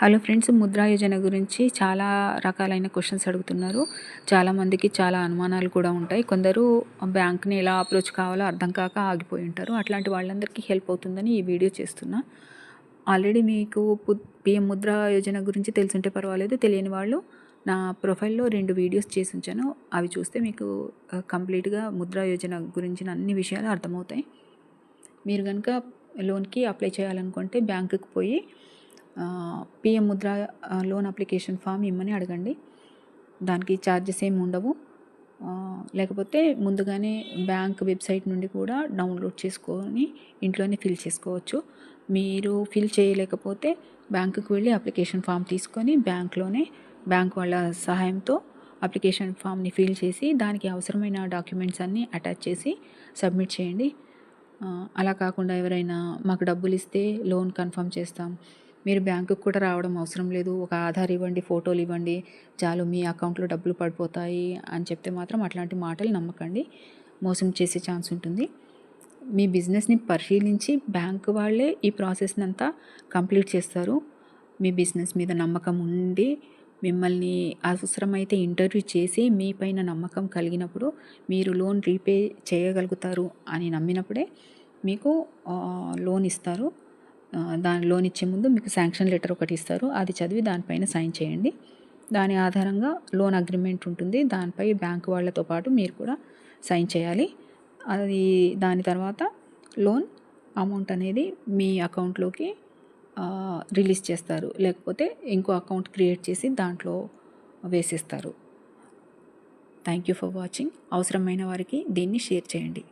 Hello friends Mudra Yojana గురించి చాలా రకాలైన క్వశ్చన్స్ అడుగుతున్నారు. చాలామందికి చాలా అనుమానాలు కూడా ఉంటాయి. కొందరు బ్యాంక్ని ఎలా అప్రోచ్ కావాలో అర్థం కాక ఆగిపోయి ఉంటారు. అట్లాంటి వాళ్ళందరికీ హెల్ప్ అవుతుందని ఈ వీడియో చేస్తున్నా. ఆల్రెడీ మీకు పిఎం ముద్రా యోజన గురించి తెలుసుంటే పర్వాలేదు. తెలియని వాళ్ళు నా ప్రొఫైల్లో రెండు వీడియోస్ చేసి ఉంచాను. అవి చూస్తే మీకు కంప్లీట్గా ముద్రా యోజన గురించిన అన్ని విషయాలు అర్థమవుతాయి. మీరు కనుక లోన్కి అప్లై చేయాలనుకుంటే బ్యాంకుకి పోయి PM Mudra loan application form ఇమ్మని అడగండి. దానికి ఛార్జెస్ ఏమి ఉండవు. లేకపోతే ముందుగానే బ్యాంక్ వెబ్సైట్ నుండి కూడా డౌన్లోడ్ చేసుకొని ఇంట్లోనే ఫిల్ చేసుకోవచ్చు. మీరు ఫిల్ చేయలేకపోతే బ్యాంకుకి వెళ్ళి అప్లికేషన్ ఫామ్ తీసుకొని బ్యాంక్లోనే బ్యాంక్ వాళ్ళ సహాయంతో అప్లికేషన్ ఫామ్ని ఫిల్ చేసి దానికి అవసరమైన డాక్యుమెంట్స్ అన్నీ అటాచ్ చేసి సబ్మిట్ చేయండి. అలా కాకుండా ఎవరైనా మాకు డబ్బులు ఇస్తే లోన్ కన్ఫర్మ్ చేస్తాం. మీరు బ్యాంకుకు కూడా రావడం అవసరం లేదు. ఒక ఆధార్ ఇవ్వండి ఫోటోలు ఇవ్వండి చాలు మీ అకౌంట్లో డబ్బులు పడిపోతాయి అని చెప్తే మాత్రం అట్లాంటి మాటలు నమ్మకండి. మోసం చేసే ఛాన్స్ ఉంటుంది. మీ బిజినెస్ని పరిశీలించి బ్యాంక్ వాళ్ళే ఈ ప్రాసెస్ని అంతా కంప్లీట్ చేస్తారు. మీ బిజినెస్ మీద నమ్మకం ఉండి మిమ్మల్ని అవసరమైతే ఇంటర్వ్యూ చేసి మీ పైన నమ్మకం కలిగినప్పుడు మీరు లోన్ రీపే చేయగలుగుతారు అని నమ్మినప్పుడే మీకు లోన్ ఇస్తారు. దాని లోన్ ఇచ్చే ముందు మీకు శాంక్షన్ లెటర్ ఒకటి ఇస్తారు. అది చదివి దానిపైన సైన్ చేయండి. దాని ఆధారంగా లోన్ అగ్రిమెంట్ ఉంటుంది. దానిపై బ్యాంక్ వాళ్ళతో పాటు మీరు కూడా సైన్ చేయాలి. అది దాని తర్వాత లోన్ అమౌంట్ అనేది మీ అకౌంట్లోకి రిలీజ్ చేస్తారు. లేకపోతే ఇంకో అకౌంట్ క్రియేట్ చేసి దాంట్లో వేసేస్తారు. Thank you for watching. అవసరమైన వారికి దీన్ని షేర్ చేయండి.